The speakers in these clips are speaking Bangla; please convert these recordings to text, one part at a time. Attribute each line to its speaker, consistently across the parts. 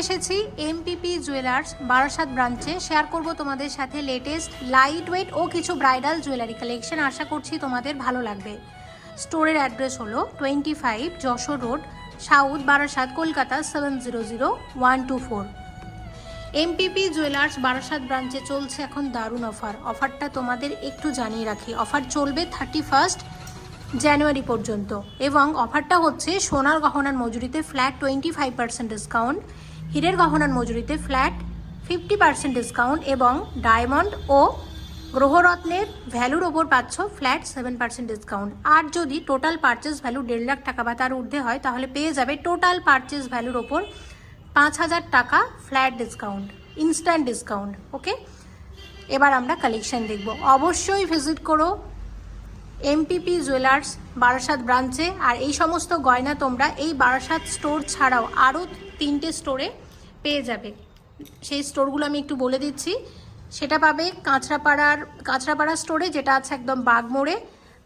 Speaker 1: এসেছি এমপিপি জুয়েলার্স বারাসাত ব্রাঞ্চে। শেয়ার করব তোমাদের সাথে লেটেস্ট লাইট ওয়েট ও কিছু ব্রাইডাল জুয়েলারি কালেকশন আশা করছি তোমাদের ভালো লাগবে। স্টোরের অ্যাড্রেস হলো twenty five Jessore road south Barasat, Kolkata seven zero zero one two four MPP jewellers Barasat ব্রাঞ্চে চলছে এখন দারুণ অফার অফারটা তোমাদের একটু জানিয়ে রাখি। অফার চলবে থার্টি ফার্স্ট জানুয়ারি পর্যন্ত। এবং অফারটা হচ্ছে সোনার গহনার মজুরিতে flat twenty five percent discount হীরের গহনার মজুরিতে ফ্ল্যাট, ফিফটি পার্সেন্ট ডিসকাউন্ট এবং ডায়মন্ড ও গ্রহরত্নের ভ্যালুর ওপর পাচ্ছ ফ্ল্যাট, সেভেন পার্সেন্ট ডিসকাউন্ট। আর যদি টোটাল পারচেস ভ্যালু দেড় লাখ টাকা বা তার ঊর্ধ্বে হয়, তাহলে পেয়ে যাবে টোটাল পারচেস ভ্যালুর ওপর পাঁচ হাজার টাকা flat discount, instant discount, okay? এবার আমরা কালেকশন দেখব। অবশ্যই ভিজিট করো এমপিপি জুয়েলার্স, বারাসাত ব্রাঞ্চে। আর এই সমস্ত গয়না তোমরা এই বারাসাত স্টোর ছাড়াও আরও তিনটে স্টোরে পেয়ে যাবে। সেই স্টোরগুলো আমি একটু বলে দিচ্ছি। সেটা পাবে কাঁচরাপাড়ার, কাঁচরাপাড়া স্টোরে যেটা আছে একদম বাগমোড়ে।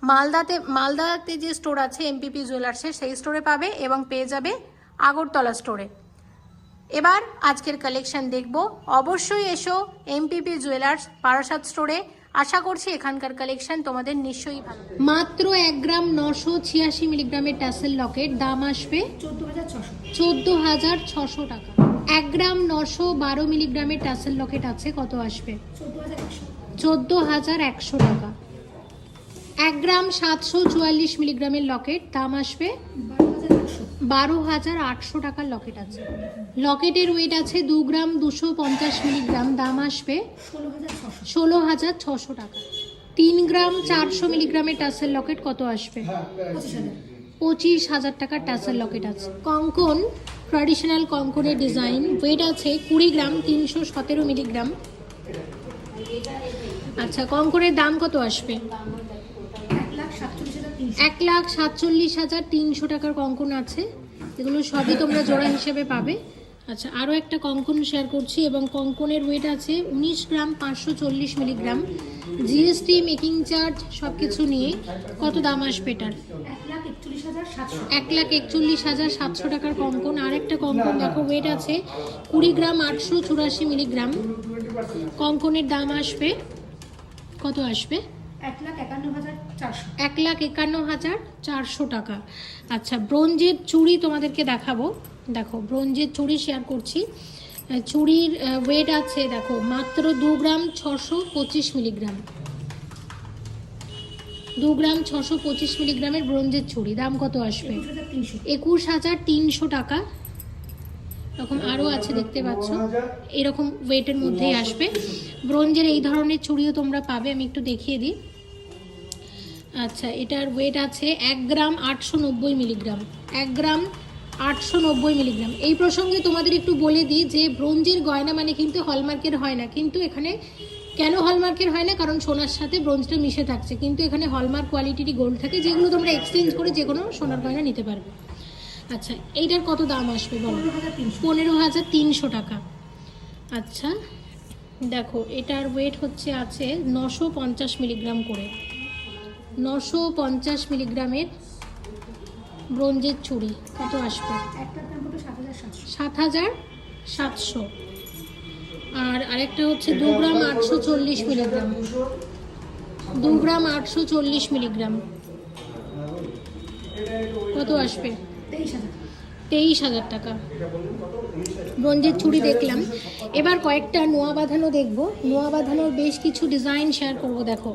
Speaker 1: মালদাতে মালদাতে যে স্টোর আছে এমপিপি জুয়েলার্সের সেই স্টোরে পাবে এবং পেয়ে যাবে আগরতলা স্টোরে এবার আজকের কালেকশন দেখব। অবশ্যই এসো এমপিপি জুয়েলার্স বারাসাত স্টোরে আশা করছি এখানকার কালেকশন তোমাদের নিশ্চয়ই ভালো মাত্র এক গ্রাম নশো ছিয়াশি মিলিগ্রামের টাসেল লকেট দাম আসবে
Speaker 2: চোদ্দ হাজার ছশো
Speaker 1: টাকা। এক গ্রাম নশো বারো মিলিগ্রামের টাসেল লকেট আছে, কত আসবে?
Speaker 2: চোদ্দ হাজার একশো
Speaker 1: টাকা। এক গ্রাম সাতশো চুয়াল্লিশ মিলিগ্রামের লকেট দাম আসবে
Speaker 2: বারো হাজার
Speaker 1: আটশো টাকার লকেট আছে। লকেটের ওয়েট আছে দু গ্রাম দুশো পঞ্চাশ মিলিগ্রাম। দাম আসবে
Speaker 2: ষোলো হাজার ছশো
Speaker 1: টাকা। তিন গ্রাম চারশো মিলিগ্রামের টাসেল লকেট কত আসবে?
Speaker 2: পঁচিশ হাজার
Speaker 1: টাকার টাসেল লকেট আছে। কঙ্কন ট্র্যাডিশনাল কঙ্কনের ডিজাইন ওয়েট আছে কুড়ি গ্রাম তিনশো সতেরো মিলিগ্রাম। আচ্ছা কঙ্কনের দাম কত আসবে?
Speaker 2: এক লাখ সাতচল্লিশ হাজার তিনশো
Speaker 1: টাকার কঙ্কন আছে। এগুলো সবই তোমরা জোড়া হিসেবে পাবে। আচ্ছা আরও একটা কঙ্কন শেয়ার করছি এবং কঙ্কনের ওয়েট আছে উনিশ গ্রাম পাঁচশো চল্লিশ মিলিগ্রাম। জিএসটি মেকিং চার্জ সব কিছু নিয়ে কত দাম আসবে এটার?
Speaker 2: এক লাখ একচল্লিশ হাজার সাতশো
Speaker 1: টাকার কঙ্কন। আর একটা কঙ্কন দেখো ওয়েট আছে কুড়ি গ্রাম আটশো চুরাশি মিলিগ্রাম। কঙ্কনের দাম আসবে কত আসবে?
Speaker 2: এক লাখ একান্ন
Speaker 1: এক লাখ একান্ন হাজার চারশো টাকা। আচ্ছা ব্রোঞ্জের চুড়ি তোমাদেরকে দেখাবো। দেখো ব্রোঞ্জের চুড়ি শেয়ার করছি। চুড়ির ওয়েট আছে দেখো মাত্র দু গ্রাম ছশো পঁচিশ মিলিগ্রাম। দু গ্রাম ছশো পঁচিশ মিলিগ্রামের ব্রোঞ্জের চুড়ি দাম কত আসবে?
Speaker 2: একুশ হাজার তিনশো।
Speaker 1: টাকা। এরকম আরও আছে দেখতে পাচ্ছ। এরকম ওয়েটের মধ্যেই আসবে। ব্রোঞ্জের এই ধরনের চুড়িও তোমরা পাবে আমি একটু দেখিয়ে দিই। আচ্ছা এটার ওয়েট আছে এক গ্রাম আটশো নব্বই মিলিগ্রাম। এক গ্রাম আটশো নব্বই মিলিগ্রাম। এই প্রসঙ্গে তোমাদের একটু বলে দিই যে ব্রোঞ্জের গয়না মানে কিন্তু হলমার্কের হয় না। কিন্তু এখানে কেন হলমার্কের হয় না? কারণ সোনার সাথে ব্রোঞ্জটা মিশে থাকছে। কিন্তু এখানে হলমার্ক কোয়ালিটিরই গোল্ড থাকে, যেগুলো তোমরা এক্সচেঞ্জ করে যে কোনো সোনার গয়না নিতে পারবে। আচ্ছা এইটার কত দাম আসবে বলো?
Speaker 2: পনেরো হাজার তিনশো
Speaker 1: টাকা। আচ্ছা দেখো, এটার ওয়েট হচ্ছে আছে নশো পঞ্চাশ মিলিগ্রাম করে। নশো পঞ্চাশ মিলিগ্রামের ব্রোঞ্জের চুড়ি কত আসবে?
Speaker 2: সাত হাজার সাতশো।
Speaker 1: আর আরেকটা হচ্ছে দু গ্রাম আটশো চল্লিশ মিলিগ্রাম। দু গ্রাম আটশো চল্লিশ মিলিগ্রাম। কত আসবে?
Speaker 2: তেইশ হাজার।
Speaker 1: তেইশ হাজার টাকা। ব্রোঞ্জের চুড়ি দেখলাম। এবার কয়েকটা নোয়া বাঁধানো দেখব। নোয়া বাঁধানোর বেশ কিছু ডিজাইন শেয়ার করব, দেখো।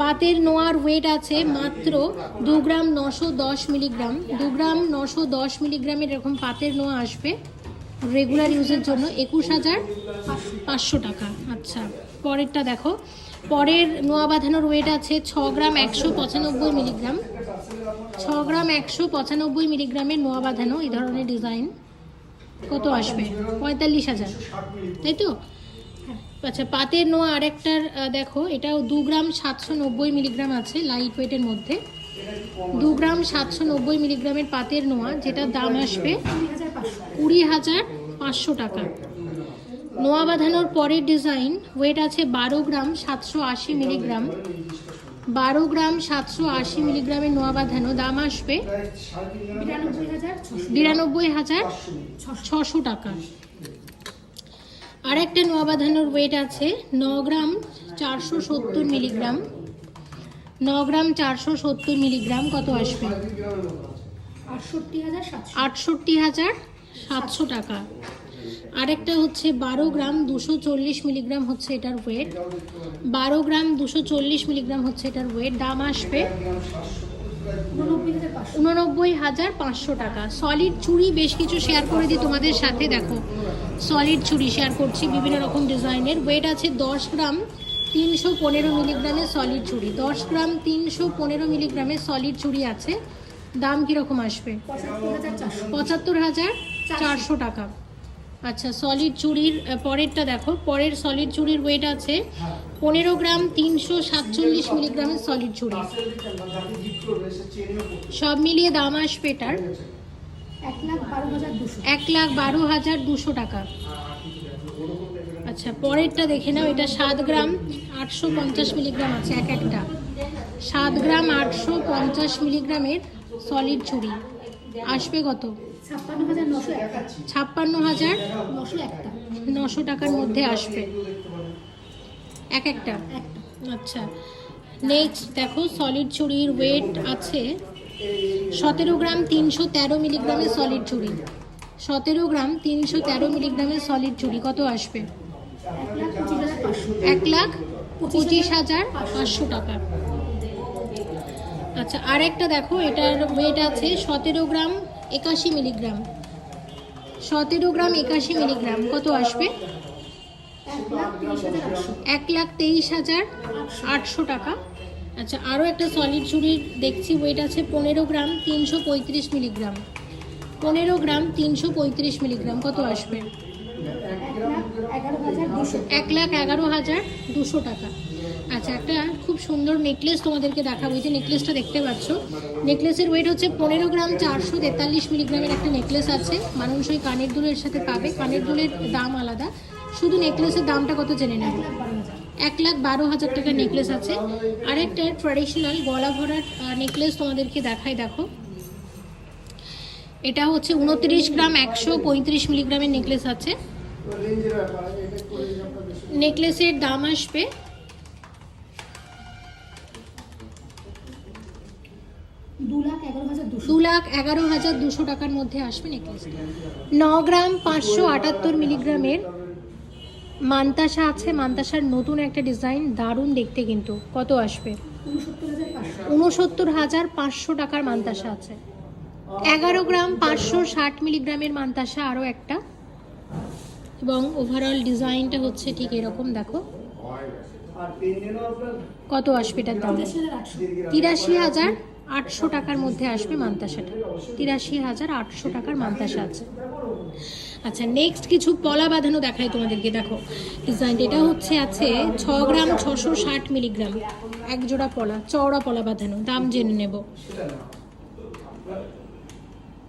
Speaker 1: পাতের নোয়ার ওয়েট আছে মাত্র দু গ্রাম নশো দশ মিলিগ্রাম। দু গ্রাম নশো দশ মিলিগ্রামের এরকম পাতের নোয়া আসবে রেগুলার ইউজের জন্য। একুশ হাজার পাঁচশো টাকা। আচ্ছা পরেরটা দেখো। পরের নোয়া বাঁধানোর ওয়েট আছে ছ গ্রাম একশো পঁচানব্বই মিলিগ্রাম। ছ গ্রাম একশো পঁচানব্বই মিলিগ্রামের নোয়া বাঁধানো এই ধরনের ডিজাইন কত আসবে? পঁয়তাল্লিশ হাজার। তাই তো? আচ্ছা পাতের নোয়া আরেকটার দেখো, এটাও দু গ্রাম সাতশো নব্বই মিলিগ্রাম আছে লাইট ওয়েটের মধ্যে। দু গ্রাম সাতশো নব্বই মিলিগ্রামের পাতের নোয়া, যেটার দাম আসবে
Speaker 2: কুড়ি হাজার পাঁচশো
Speaker 1: টাকা। নোয়া বাঁধানোর পরের ডিজাইন ওয়েট আছে বারো গ্রাম সাতশো আশি মিলিগ্রাম। বারো গ্রাম সাতশো আশি মিলিগ্রামের নোয়া বাঁধানো দাম আসবে
Speaker 2: বিরানব্বই হাজার ছশো
Speaker 1: টাকা। আর একটা নোয়া বাঁধানোর ওয়েট আছে ন গ্রাম চারশো সত্তর মিলিগ্রাম। ন গ্রাম চারশো সত্তর মিলিগ্রাম কত আসবে?
Speaker 2: হাজার
Speaker 1: আটষট্টি হাজার সাতশো টাকা। আরেকটা হচ্ছে বারো গ্রাম দুশো চল্লিশ মিলিগ্রাম হচ্ছে এটার ওয়েট বারো গ্রাম দুশো চল্লিশ মিলিগ্রাম হচ্ছে এটার ওয়েট দাম আসবে
Speaker 2: উননব্বই হাজার পাঁচশো
Speaker 1: টাকা। সলিড চুড়ি বেশ কিছু শেয়ার করে দিই তোমাদের সাথে, দেখো। সলিড চুড়ি শেয়ার করছি, বিভিন্ন রকম ডিজাইনের। ওয়েট আছে দশ গ্রাম তিনশো পনেরো মিলিগ্রামের সলিড চুড়ি। দশ গ্রাম তিনশো পনেরো মিলিগ্রামের সলিড চুড়ি আছে। দাম কীরকম আসবে?
Speaker 2: পঁচাত্তর হাজার চারশো
Speaker 1: টাকা। আচ্ছা সলিড চুড়ির পরেরটা দেখো। পরের সলিড চুড়ির ওয়েট আছে পনেরো গ্রাম তিনশো সাতচল্লিশ মিলিগ্রামের সলিড চুড়ি। সব মিলিয়ে দাম আসবে এটার
Speaker 2: এক লাখ বারো হাজার দুশো।
Speaker 1: টাকা। আচ্ছা পরেরটা দেখে নাও এটা সাত গ্রাম আটশো পঞ্চাশ মিলিগ্রাম আছে এক একটা। সাত গ্রাম আটশো পঞ্চাশ মিলিগ্রামের সলিড চুড়ি। আসবে কত?
Speaker 2: ছাপ্পান্ন হাজার নশো একটা।
Speaker 1: ছাপ্পান্ন হাজার
Speaker 2: নশো একটা।
Speaker 1: নশো টাকার মধ্যে আসবে। এক একটা? আচ্ছা। নেক্সট দেখো সলিড চুড়ির ওয়েট আছে সতেরো গ্রাম তিনশো তেরো মিলিগ্রামের সলিড চুড়ি সতেরো গ্রাম তিনশো তেরো মিলিগ্রামের সলিড চুড়ি কত আসবে?
Speaker 2: এক লাখ পঁচিশ হাজার পাঁচশো
Speaker 1: টাকা। আচ্ছা আর একটা দেখো এটার ওয়েট আছে সতেরো গ্রাম একাশি মিলিগ্রাম। সতেরো গ্রাম একাশি মিলিগ্রাম। কত আসবে?
Speaker 2: এক লাখ
Speaker 1: তেইশ হাজার আটশো টাকা। আচ্ছা আরও একটা সলিড চুরির দেখছি ওয়েট আছে পনেরো গ্রাম তিনশো পঁয়ত্রিশ মিলিগ্রাম। পনেরো গ্রাম তিনশো পঁয়ত্রিশ মিলিগ্রাম। কত আসবে?
Speaker 2: এক লাখ এগারো হাজার দুশো
Speaker 1: টাকা। আচ্ছা একটা খুব সুন্দর নেকলেস তোমাদেরকে দেখাবো। এই যে নেকলেসটা দেখতে পাচ্ছ নেকলেসের ওয়েট হচ্ছে পনেরো গ্রাম চারশো তেতাল্লিশ মিলিগ্রামের একটা নেকলেস আছে। মানুষ ওই কানের দুলের সাথে পাবে। কানের দুলের দাম আলাদা। শুধু নেকলেসের দামটা কত জেনে নেব?
Speaker 2: এক লাখ
Speaker 1: বারো
Speaker 2: হাজার
Speaker 1: টাকার নেকলেস আছে। আর একটা ট্র্যাডিশনাল গলা ভরার নেকলেস তোমাদেরকে দেখাই, দেখো। এটা হচ্ছে উনত্রিশ গ্রাম একশো পঁয়ত্রিশ মিলিগ্রামের নেকলেস আছে। নেকলেসের দাম আসবে
Speaker 2: দু লাখ এগারো হাজার দুশো।
Speaker 1: টাকার মধ্যে আসবে নেকলেসটা ন গ্রাম পাঁচশো আটাত্তর মিলিগ্রামের মান্তাসা আছে। মান্তাসার নতুন একটা ডিজাইন দারুণ দেখতে কিন্তু। কত আসবে?
Speaker 2: উনসত্তর হাজার পাঁচশো
Speaker 1: টাকার মান্তাসা আছে। এগারো গ্রাম পাঁচশো ষাট মিলিগ্রামের মান্তাসা আরও একটা। এবং ওভারঅল ডিজাইনটা হচ্ছে ঠিক এরকম দেখো। কত আসবে এটার দাম?
Speaker 2: তিরাশি হাজার আটশো
Speaker 1: টাকার মধ্যে আসবে মান্তাসাটা। তিরাশি হাজার আটশো টাকার মান্তাসা আছে। আচ্ছা নেক্সট কিছু পলা বাঁধানো দেখায় তোমাদেরকে। দেখো ডিজাইন এটা হচ্ছে আছে ছ গ্রাম ছশো ষাট মিলিগ্রাম। এক জোড়া পলা, চওড়া পলা বাঁধানো। দাম জেনে নেব।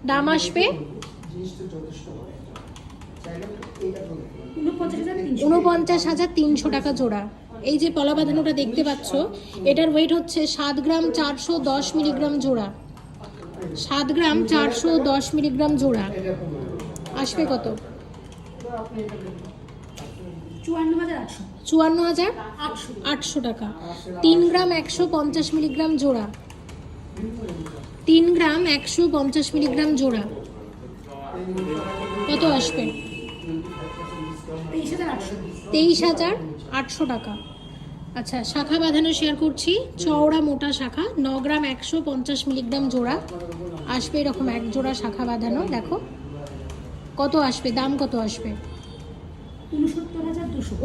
Speaker 1: দাম আসবে
Speaker 2: উনপঞ্চাশ হাজার তিনশো
Speaker 1: টাকা জোড়া। এই যে পলা বাঁধানোটা দেখতে পাচ্ছ এটার ওয়েট হচ্ছে সাত গ্রাম চারশো দশ মিলিগ্রাম জোড়া। সাত গ্রাম চারশো দশ মিলিগ্রাম জোড়া। আসবে কত?
Speaker 2: চুয়ান্ন হাজার আটশো।
Speaker 1: টাকা। তিন গ্রাম একশো পঞ্চাশ মিলিগ্রাম জোড়া। তিন গ্রাম একশো পঞ্চাশ মিলিগ্রাম জোড়া। কত আসবে?
Speaker 2: তেইশ হাজার আটশো
Speaker 1: টাকা। আচ্ছা শাখা বাঁধানো শেয়ার করছি। চওড়া মোটা শাখা, ন গ্রাম একশো পঞ্চাশ মিলিগ্রাম জোড়া। আসবে এরকম এক জোড়া শাখা বাঁধানো, দেখো। কত আসবে? দাম কত আসবে?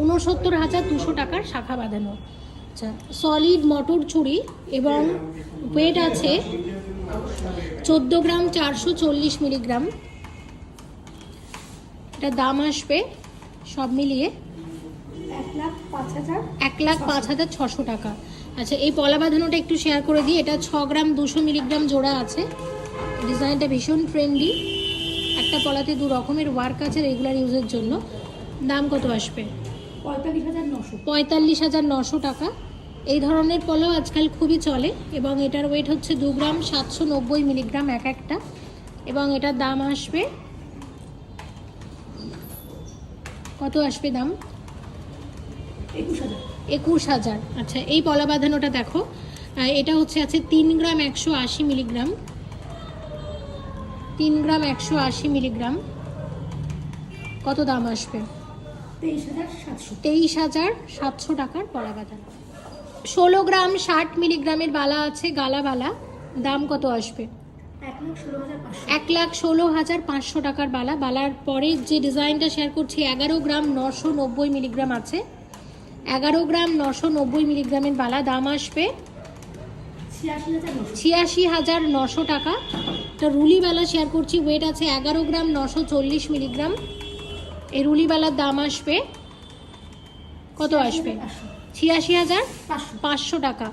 Speaker 1: উনসত্তর হাজার দুশো টাকার শাখা বাঁধানো। আচ্ছা সলিড মটর ছুরি এবং ওয়েট আছে চোদ্দ গ্রাম চারশো চল্লিশ মিলিগ্রাম। এটা দাম আসবে, সব মিলিয়ে
Speaker 2: এক লাখ পাঁচ হাজার
Speaker 1: এক লাখ পাঁচ হাজার ছশো টাকা। আচ্ছা এই পলা বাঁধানোটা একটু শেয়ার করে দিই। এটা ছ গ্রাম দুশো মিলিগ্রাম জোড়া আছে। ডিজাইনটা ভীষণ ট্রেন্ডি একটা পলাতে দু রকমের ওয়ার্ক আছে রেগুলার ইউজের জন্য। দাম কত আসবে?
Speaker 2: পঁয়তাল্লিশ হাজার নশো।
Speaker 1: পঁয়তাল্লিশ হাজার নশো টাকা। এই ধরনের পলো আজকাল খুবই চলে এবং এটার ওয়েট হচ্ছে দু গ্রাম সাতশো নব্বই মিলিগ্রাম এক একটা। এবং এটার দাম আসবে কত আসবে দাম?
Speaker 2: একুশ হাজার।
Speaker 1: আচ্ছা এই পলা বাঁধানোটা দেখো এটা হচ্ছে আছে তিন গ্রাম একশো আশি মিলিগ্রাম। তিন গ্রাম একশো আশি মিলিগ্রাম। কত দাম আসবে?
Speaker 2: তেইশ হাজার সাতশো।
Speaker 1: টাকার পলা বাঁধানো ষোলো গ্রাম ষাট মিলিগ্রামের বালা আছে গালা বালা। দাম কত আসবে?
Speaker 2: এক লাখ ষোলো হাজার পাঁচশো।
Speaker 1: এক লাখ ষোলো হাজার পাঁচশো টাকার বালা। বালার পরে যে ডিজাইনটা শেয়ার করছি এগারো গ্রাম নশো নব্বই মিলিগ্রাম আছে। এগারো গ্রাম নশো নব্বই মিলিগ্রামের বালা দাম আসবে।
Speaker 2: ছিয়াশি হাজার নশো
Speaker 1: টাকা। একটা রুলিবালা শেয়ার করছি ওয়েট আছে এগারো গ্রাম নশো চল্লিশ মিলিগ্রাম। এই রুলিবালার দাম আসবে। কত আসবে? ছিয়াশি হাজার
Speaker 2: পাঁচশো
Speaker 1: টাকা।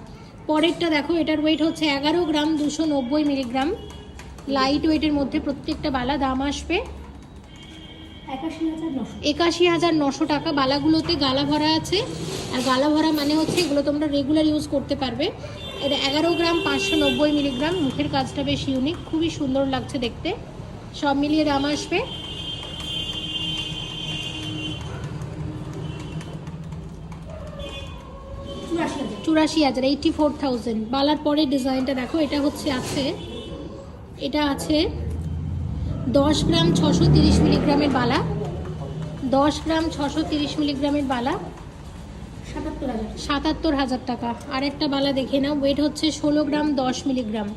Speaker 1: পরেরটা দেখো, এটার ওয়েট হচ্ছে এগারো গ্রাম দুশো নব্বই মিলিগ্রাম। লাইট ওয়েটের মধ্যে প্রত্যেকটা বালা দাম আসবে।
Speaker 2: একাশি হাজার নশো
Speaker 1: টাকা। বালাগুলোতে গালা ভরা আছে। আর গালা ভরা মানে হচ্ছে এগুলো তোমরা রেগুলার ইউজ করতে পারবে। এটা এগারো গ্রাম পাঁচশো নব্বই মিলিগ্রাম। মুখের কাজটা বেশ ইউনিক খুবই সুন্দর লাগছে দেখতে। সব মিলিয়ে দাম আসবে।
Speaker 2: চুরাশি হাজার।
Speaker 1: এইটটি ফোর থাউজেন্ড বালার পরে ডিজাইনটা দেখো এটা হচ্ছে আছে। এটা আছে দশ গ্রাম ছশো তিরিশ মিলিগ্রামের বালা দশ গ্রাম ছশো তিরিশ মিলিগ্রামের বালা
Speaker 2: সাতাত্তর হাজার
Speaker 1: টাকা। আরেকটা বালা দেখে নাও ওয়েট হচ্ছে ষোলো গ্রাম দশ মিলিগ্রাম।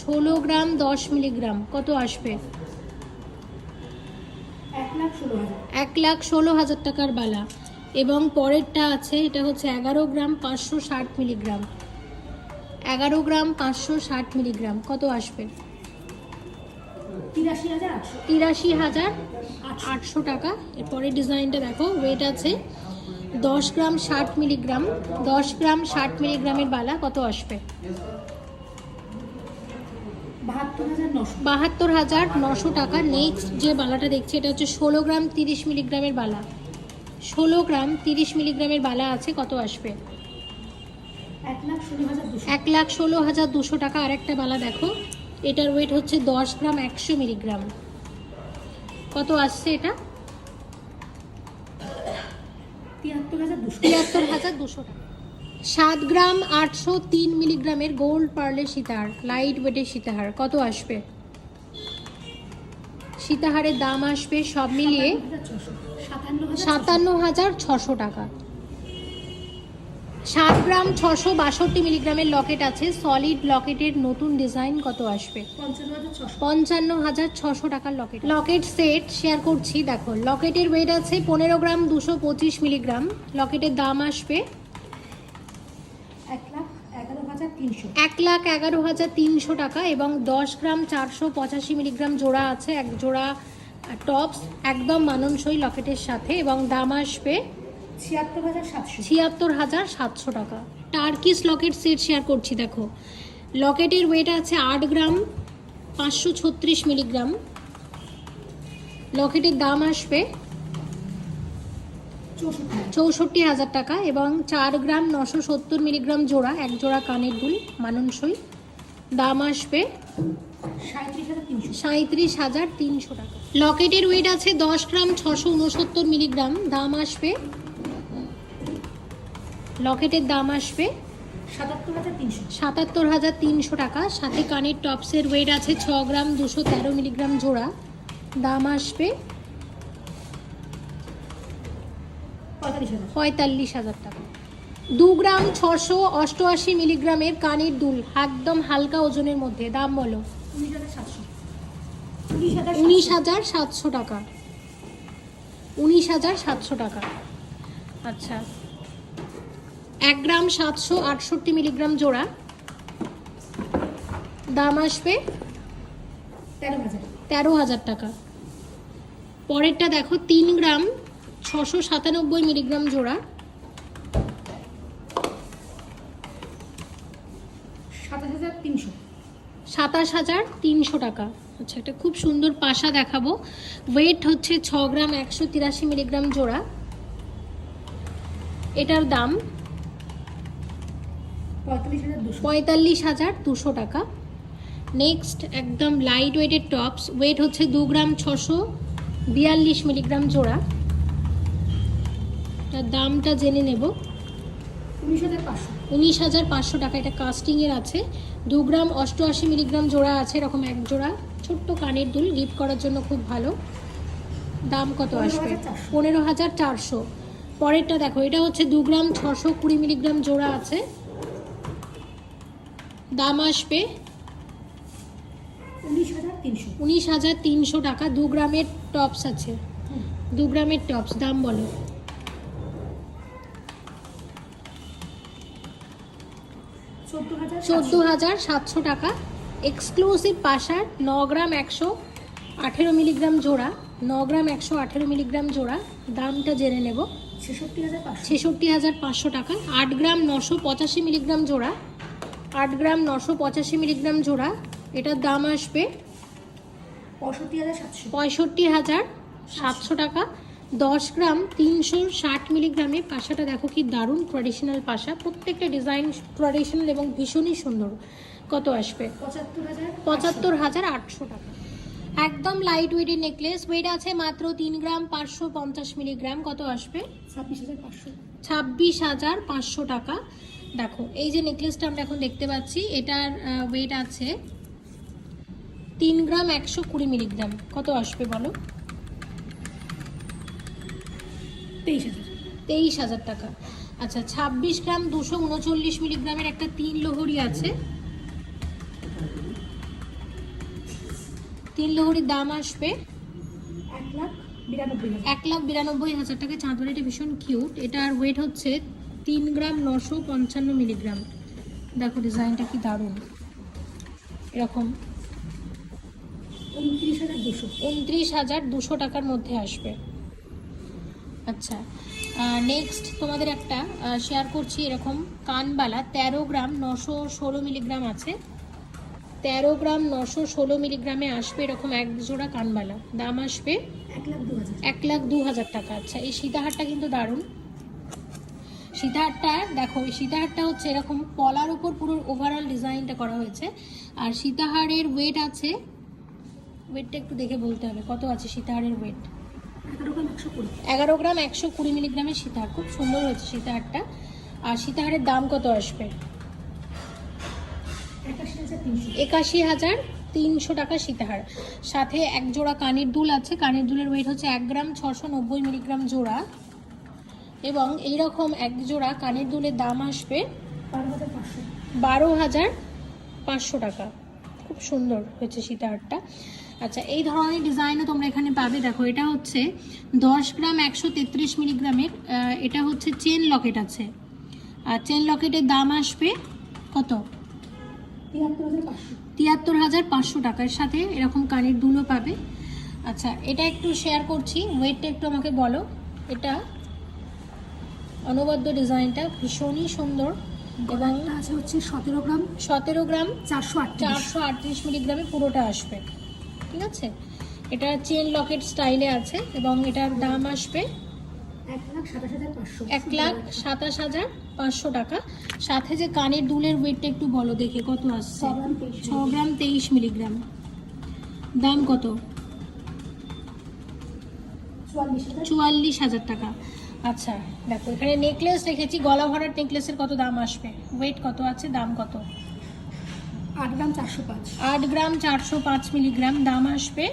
Speaker 1: ষোলো গ্রাম দশ মিলিগ্রাম কত আসবে?
Speaker 2: এক লাখ ষোলো হাজার
Speaker 1: টাকার বালা। এবং পরেরটা আছে এটা হচ্ছে এগারো গ্রাম পাঁচশো ষাট মিলিগ্রাম। এগারো গ্রাম পাঁচশো ষাট মিলিগ্রাম কত আসবে?
Speaker 2: তিরাশি হাজার আটশো
Speaker 1: তিরাশি হাজার
Speaker 2: আটশো
Speaker 1: টাকা। এরপরে ডিজাইনটা দেখো ওয়েট আছে দশ গ্রাম ষাট মিলিগ্রাম। দশ গ্রাম ষাট মিলিগ্রামের বালা কত আসবে?
Speaker 2: বাহাত্তর হাজার নশো
Speaker 1: টাকা। নেক্সট যে বালাটা দেখছি এটা হচ্ছে ষোলো গ্রাম তিরিশ মিলিগ্রামের বালা। ষোলো গ্রাম তিরিশ মিলিগ্রামের বালা আছে কত আসবে?
Speaker 2: এক লাখ ষোলো হাজার দুশো
Speaker 1: টাকা। আরেকটা বালা দেখো এটার ওয়েট হচ্ছে দশ গ্রাম একশো মিলিগ্রাম। কত আসছে এটা?
Speaker 2: তিয়াত্তর হাজার দুশো।
Speaker 1: টাকা। সাত গ্রাম আটশো তিন মিলিগ্রামের গোল্ড পার্লের সীতাহার লাইট ওয়েটের সীতাহার। কত আসবে? সীতাহারের দাম আসবে সব মিলিয়ে
Speaker 2: সাতান্ন হাজার ছশো
Speaker 1: টাকা। সাত গ্রাম ছশো বাষট্টি মিলিগ্রামের লকেট আছে। সলিড লকেটের নতুন ডিজাইন কত আসবে?
Speaker 2: পঞ্চান্ন হাজার ছশো
Speaker 1: টাকার লকেট। লকেট সেট শেয়ার করছি দেখো। লকেটের ওয়েট আছে পনেরো গ্রাম দুশো পঁচিশ মিলিগ্রাম। লকেটের দাম আসবে
Speaker 2: এক লাখ এগারো হাজার তিনশো।
Speaker 1: টাকা এবং দশ গ্রাম চারশো পঁচাশি মিলিগ্রাম জোড়া আছে এক জোড়া টপস একদম মাননসই লকেটের সাথে এবং দাম আসবে
Speaker 2: ছিয়াত্তর হাজার সাতশো
Speaker 1: টাকা। টার্কিস লকেট সেট শেয়ার করছি, দেখো। লকেটের ওয়েট আছে আট গ্রাম, পাঁচশো ছত্রিশ মিলিগ্রাম। লকেটের দাম আসবে
Speaker 2: চৌষট্টি হাজার
Speaker 1: টাকা এবং চার গ্রাম নশো সত্তর মিলিগ্রাম জোড়া, এক জোড়া কানের দুল, মাননসই। দাম আসবে
Speaker 2: সাঁত্রিশ হাজার তিনশো
Speaker 1: টাকা। লকেটের ওয়েট আছে দশ গ্রাম, ছশো উনসত্তর মিলিগ্রাম। দাম আসবে লকেটের দাম আসবে
Speaker 2: সাতাত্তর হাজার তিনশো।
Speaker 1: টাকা। সাথে কানের টপসের ওয়েট আছে ছ গ্রাম দুশো তেরো মিলিগ্রাম জোড়া। দাম আসবে
Speaker 2: পঁয়তাল্লিশ হাজার
Speaker 1: টাকা। দু গ্রাম ছশো অষ্টআশি মিলিগ্রামের কানের দুল একদম হালকা ওজনের মধ্যে। দাম বলো।
Speaker 2: উনিশ হাজার সাতশো
Speaker 1: টাকা। উনিশ হাজার সাতশো টাকা। আচ্ছা। এক গ্রাম সাতশো আটষট্টি মিলিগ্রাম জোড়া। দাম আসবে
Speaker 2: তেরো হাজার।
Speaker 1: তেরো হাজার টাকা। পরেরটা দেখো তিন গ্রাম ছশো সাতানব্বই মিলিগ্রাম জোড়া।
Speaker 2: সাতাশ হাজার তিনশো।
Speaker 1: সাতাশ হাজার তিনশো টাকা। আচ্ছা এটা খুব সুন্দর পাশা দেখাবো। ওয়েট হচ্ছে ছ গ্রাম একশো তিরাশি মিলিগ্রাম জোড়া। এটার দাম
Speaker 2: পঁয়তাল্লিশ হাজার দুশো।
Speaker 1: টাকা। নেক্সট একদম লাইট ওয়েটের টপস ওয়েট হচ্ছে দু গ্রাম ছশো বিয়াল্লিশ মিলিগ্রাম জোড়া। তার দামটা জেনে নেব।
Speaker 2: উনিশ হাজার পাঁচশো।
Speaker 1: উনিশ হাজার পাঁচশো টাকা। এটা কাস্টিংয়ের আছে। দু গ্রাম অষ্টআশি মিলিগ্রাম জোড়া আছে এরকম এক জোড়া। ছোট্ট কানের দুল গিফট করার জন্য খুব ভালো। দাম কত আসবে? পনেরো হাজার চারশো। পরেরটা দেখো এটা হচ্ছে দু গ্রাম ছশো কুড়ি মিলিগ্রাম জোড়া আছে। দাম আসবে
Speaker 2: উনিশ হাজার তিনশো।
Speaker 1: টাকা। দু গ্রামের টপস আছে। দু গ্রামের টপস দাম বলো।
Speaker 2: চোদ্দ হাজার
Speaker 1: চোদ্দ হাজার সাতশো টাকা। এক্সক্লুসিভ পাশার ন গ্রাম একশো আঠেরো মিলিগ্রাম জোড়া। ন গ্রাম একশো আঠেরো মিলিগ্রাম জোড়া। দামটা জেনে নেব।
Speaker 2: ছেষট্টি হাজার
Speaker 1: ছেষট্টি হাজার পাঁচশো টাকা। আট গ্রাম নশো পঁচাশি মিলিগ্রাম জোড়া। আট গ্রাম নশো পঁচাশি মিলিগ্রাম জোড়া এটার দাম আসবে
Speaker 2: পঁয়ষট্টি হাজার সাতশো।
Speaker 1: পঁয়ষট্টি হাজার সাতশো টাকা। দশ গ্রাম তিনশো ষাট মিলিগ্রামে পাশাটা দেখো কি দারুণ ট্র্যাডিশনাল পাশা। প্রত্যেকটা ডিজাইন ট্র্যাডিশনাল এবং ভীষণই সুন্দর। কত আসবে?
Speaker 2: পঁচাত্তর হাজার
Speaker 1: আটশো। টাকা। একদম লাইট ওয়েটের নেকলেস ওয়েট আছে মাত্র তিন গ্রাম পাঁচশো পঞ্চাশ মিলিগ্রাম। কত আসবে?
Speaker 2: ছাব্বিশ হাজার পাঁচশো।
Speaker 1: ছাব্বিশ হাজার পাঁচশো টাকা। দেখো এই যে নেকলেসটা আমরা এখন দেখতে পাচ্ছি এটার ওয়েট আছে তিন গ্রাম একশো কুড়ি মিলিগ্রাম কত আসবে বলো?
Speaker 2: তেইশ হাজার।
Speaker 1: তেইশ হাজার টাকা। আচ্ছা ছাব্বিশ গ্রাম দুশো উনচল্লিশ মিলিগ্রামের একটা তিন লোহরি আছে। তিন লোহরির দাম আসবে
Speaker 2: এক লাখ বিরানব্বই
Speaker 1: এক লাখ বিরানব্বই হাজার টাকা। এটা ভীষণ কিউট এটার ওয়েট হচ্ছে তিন গ্রাম নশো পঞ্চান্ন মিলিগ্রাম। দেখো ডিজাইনটা কি দারুণ। এরকম।
Speaker 2: উনত্রিশ হাজার দুশো
Speaker 1: উনত্রিশ হাজার দুশো টাকার মধ্যে আসবে। আচ্ছা নেক্সট তোমাদের একটা শেয়ার করছি এরকম কানবালা। তেরো গ্রাম নশো ষোলো মিলিগ্রাম আছে। তেরো গ্রাম নশো ষোলো মিলিগ্রামে আসবে এরকম এক জোড়া কানবালা। দাম আসবে
Speaker 2: এক লাখ দু হাজার
Speaker 1: টাকা। আচ্ছা এই সীতাহারটা কিন্তু দারুণ। সীতাহারটা, দেখো সীতাহারটা হচ্ছে এরকম পলার উপর পুরো ওভারঅল ডিজাইনটা করা হয়েছে। আর সীতাহারের ওয়েট আছে ওয়েটটা একটু দেখে বলতে হবে, কত আছে সীতাহারের ওয়েট
Speaker 2: এগারো গ্রাম একশো কুড়ি
Speaker 1: মিলিগ্রামের সীতাহার, খুব সুন্দর হয়েছে সীতাহারটা। আর সীতাহারের দাম কত আসবে?
Speaker 2: একাশি হাজার তিনশো
Speaker 1: টাকা সীতাহার। সাথে এক জোড়া কানের দুল আছে, কানের দুলের ওয়েট হচ্ছে এক গ্রাম ছশো নব্বই মিলিগ্রাম জোড়া। এবং এই রকম এক জোড়া কানের দুলের দাম আসবে
Speaker 2: বারো হাজার পাঁচশো।
Speaker 1: টাকা। খুব সুন্দর হয়েছে সীতাহারটা আচ্ছা এই ধরনের ডিজাইনও তোমরা এখানে পাবে। দেখো এটা হচ্ছে দশ গ্রাম একশো তেত্রিশ মিলিগ্রামের এটা হচ্ছে চেন লকেট আছে। আর চেন লকেটের দাম আসবে কত?
Speaker 2: তিয়াত্তর হাজার পাঁচশো।
Speaker 1: টাকার সাথে এরকম কানের দুলও পাবে। আচ্ছা এটা একটু শেয়ার করছি। ওয়েটটা একটু আমাকে বলো। এটা অনবদ্য ডিজাইনটা ভীষণই সুন্দর এবং
Speaker 2: আছে হচ্ছে সতেরো গ্রাম।
Speaker 1: সতেরো গ্রাম
Speaker 2: চারশো
Speaker 1: চারশো আটত্রিশ মিলিগ্রামে পুরোটা আসবে ঠিক আছে? এটা চেন লকেট স্টাইলে আছে এবং এটার দাম আসবে
Speaker 2: এক লাখ সাতাশ হাজার পাঁচশো।
Speaker 1: টাকা। সাথে যে কানের দুলের ওয়েটটা একটু বলো দেখে কত আসছে?
Speaker 2: ছ গ্রাম তেইশ
Speaker 1: মিলিগ্রাম। দাম কত?
Speaker 2: চুয়াল্লিশ হাজার
Speaker 1: টাকা। আচ্ছা দেখো এখানে নেকলেস রেখেছি গলা ভরার নেকলেসের কত দাম আসবে? ওয়েট কত আছে? দাম কত?
Speaker 2: আট গ্রাম চারশো পাঁচ।
Speaker 1: আট গ্রাম চারশো পাঁচ মিলিগ্রাম দাম আসবে?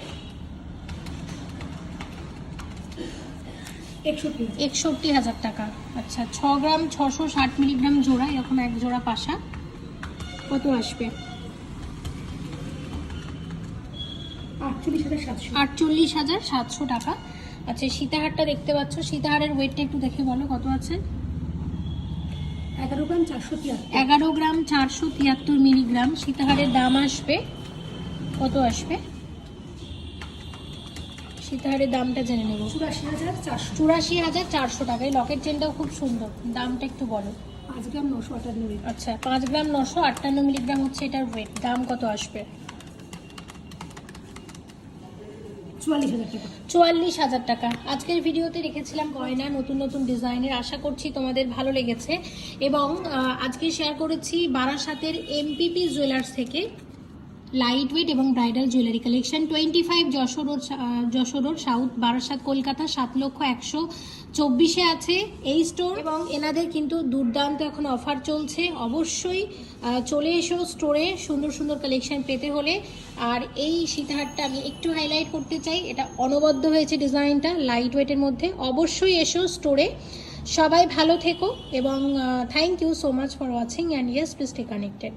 Speaker 2: একষট্টি হাজার।
Speaker 1: টাকা। আচ্ছা ছ গ্রাম ছশো ষাট মিলিগ্রাম জোড়া এরকম এক জোড়া পাশা। কত আসবে?
Speaker 2: আটচল্লিশ হাজার সাতশো
Speaker 1: টাকা। আচ্ছা সীতাহারটা দেখতে পাচ্ছ। সীতাহারের ওয়েটটা একটু দেখে বলো কত আছে?
Speaker 2: এগারো গ্রাম চারশো তিয়াত্তর।
Speaker 1: এগারো গ্রাম চারশো তিয়াত্তর মিলিগ্রাম। সীতাহারের দাম আসবে কত আসবে? সীতাহারের দামটা জেনে নেব।
Speaker 2: চুরাশি হাজার চারশো।
Speaker 1: চুরাশি হাজার চারশো টাকা এই লকেট চেনটাও খুব সুন্দর। দামটা একটু বলো।
Speaker 2: পাঁচ গ্রাম নশো আটান্ন
Speaker 1: আচ্ছা পাঁচ গ্রাম নশো আটান্ন মিলিগ্রাম হচ্ছে এটার ওয়েট দাম কত আসবে?
Speaker 2: চুয়াল্লিশ হাজার টাকা।
Speaker 1: আজকের ভিডিওতে রেখেছিলাম গয়না, নতুন নতুন ডিজাইনের। আশা করছি তোমাদের ভালো লেগেছে। এবং আজকে শেয়ার করেছি বারাসাতের এমপিপি জুয়েলার্স থেকে লাইট ওয়েট এবং bridal jewellery collection twenty five Jessore Jessore south Barasat, Kolkata, সাত লক্ষ একশো চব্বিশে আছে এই স্টোর এবং এনাদের কিন্তু দুর্দান্ত এখন অফার চলছে। অবশ্যই চলে এসো স্টোরে সুন্দর সুন্দর কালেকশন পেতে হলে। আর এই সীতাহারটা আমি একটু হাইলাইট করতে চাই। এটা অনবদ্য হয়েছে ডিজাইনটা লাইট ওয়েটের মধ্যে। অবশ্যই এসো স্টোরে সবাই ভালো থেকো এবং thank you so much for watching and yes please stay connected